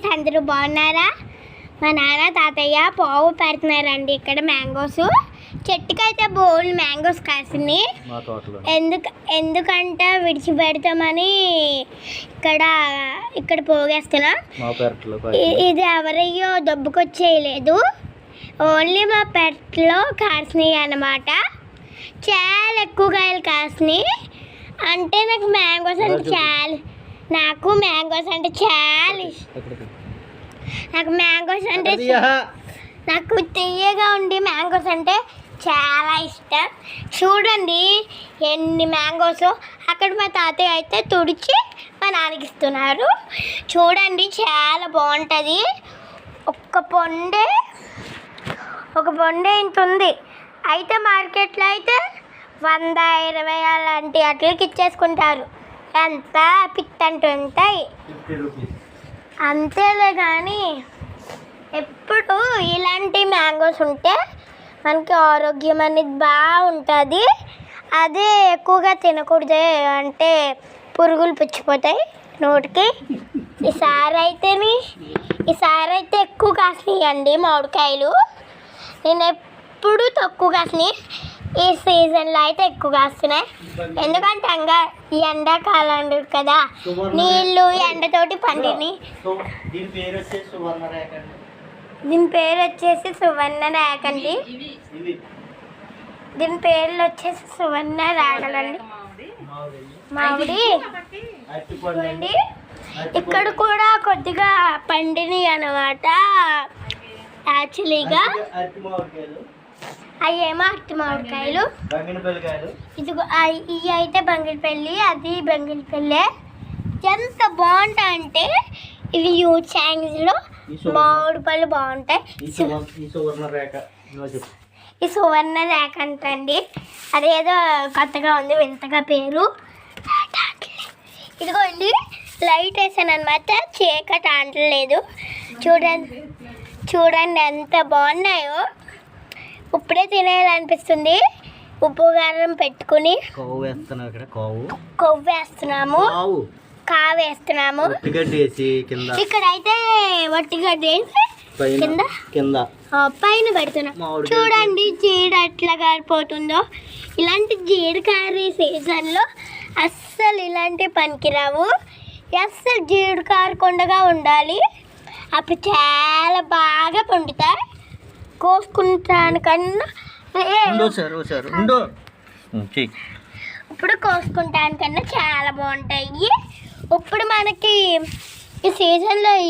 Friends అందరూ బాగున్నారా? మా నాన్న తాతయ్య పావు పెడుతున్నారండి ఇక్కడ మ్యాంగోస్. చెట్టుకైతే బోల్ మ్యాంగోస్ కాసినాయి ఎందుకు ఎందుకంటే విడిచిపెడతామని ఇక్కడ ఇక్కడ పోగేస్తున్నాం. ఇది ఎవరయ్యో దొబ్బుకొచ్చేయలేదు. ఓన్లీ మా పెట్లో కాసినాయి అన్నమాట. చాలా ఎక్కువ కాయలు కాసినాయి. అంటే నాకు మ్యాంగోస్ అంటే చాలా నాకు మ్యాంగోస్ అంటే చాలా ఇష్టం. నాకు మ్యాంగోస్ అంటే నాకు తీయగా ఉండి మ్యాంగోస్ అంటే చాలా ఇష్టం. చూడండి ఎన్ని మ్యాంగోస్ అక్కడ మా తాతయ్య అయితే తుడిచి మా నాన్నకి ఇస్తున్నారు. చూడండి చాలా బాగుంటుంది. ఒక్క పొండే ఒక పొండే ఇంత ఉంది. అయితే మార్కెట్లో అయితే వంద ఇరవై అలాంటి అట్లకి ఇచ్చేసుకుంటారు. ఎంత పిత్తంటు ఉంటాయి. Fifty rupees. అంతేలే కానీ ఎప్పుడు ఇలాంటి మ్యాంగోస్ ఉంటే మనకి ఆరోగ్యం అనేది బాగుంటుంది. అదే ఎక్కువగా తినకూడదు అంటే పురుగులు పుచ్చిపోతాయి నోటికి. ఈసారి అయితేని ఈసారి అయితే ఎక్కువ కాసినాయండి మామిడికాయలు. నేను ఎప్పుడు తక్కువ కాసినాయి. ఈ సీజన్లో అయితే ఎక్కువగా వస్తున్నాయి. ఎందుకంటే అంగా ఈ ఎండాకాలం కదా నీళ్ళు ఎండతోటి పండిని దీని పేరు వచ్చేసి సువర్ణ రేఖ అండి. దీని వచ్చేసి సువర్ణ రేకండి దీని పేర్లు వచ్చేసి సువర్ణ రాగలండి మామిడి చూడండి ఇక్కడ కూడా కొద్దిగా పండిని అనమాట యాక్చువల్లీగా. అయ్యేమో అట్టి మామిడికాయలు. ఇదిగో ఇవి అయితే బంగిలిపల్లి అది బంగిలిపల్లి ఎంత బాగుంటాయంటే ఇవి యూత్లో మామిడి పళ్ళు బాగుంటాయి. ఈ సువర్ణ రేఖ. అంటండి. అదేదో కొత్తగా ఉంది వింతగా పేరు. ఇదిగోండి లైట్ వేసాను అనమాట చీకటి అంటలేదు. చూడండి చూడండి ఎంత బాగున్నాయో. ఇప్పుడే తినేయాలనిపిస్తుంది. ఉప్పు కారం పెట్టుకుని కోవు వేస్తున్నావు ఇక్కడ కోవు కొవ్వు వేస్తున్నాము. కోవు. వేస్తున్నాము. వేసి కింద. ఇక్కడైతే వట్టిగడ్డ వేసి కింద? కింద. పైన పెడుతున్నాం. చూడండి జీడ ఎట్లా కారిపోతుందో ఇలాంటి జీడ కారే సీజన్లో అస్సలు ఇలాంటి పనికిరావు. అస్సలు జీడు కారకుండా ఉండాలి. అప్పుడు చాలా బాగా పండుతాయి. కోసుకుంటానికన్నా ఇప్పుడు కోసుకుంటానికన్నా చాలా బాగుంటాయి. ఇప్పుడు మనకి ఈ సీజన్లో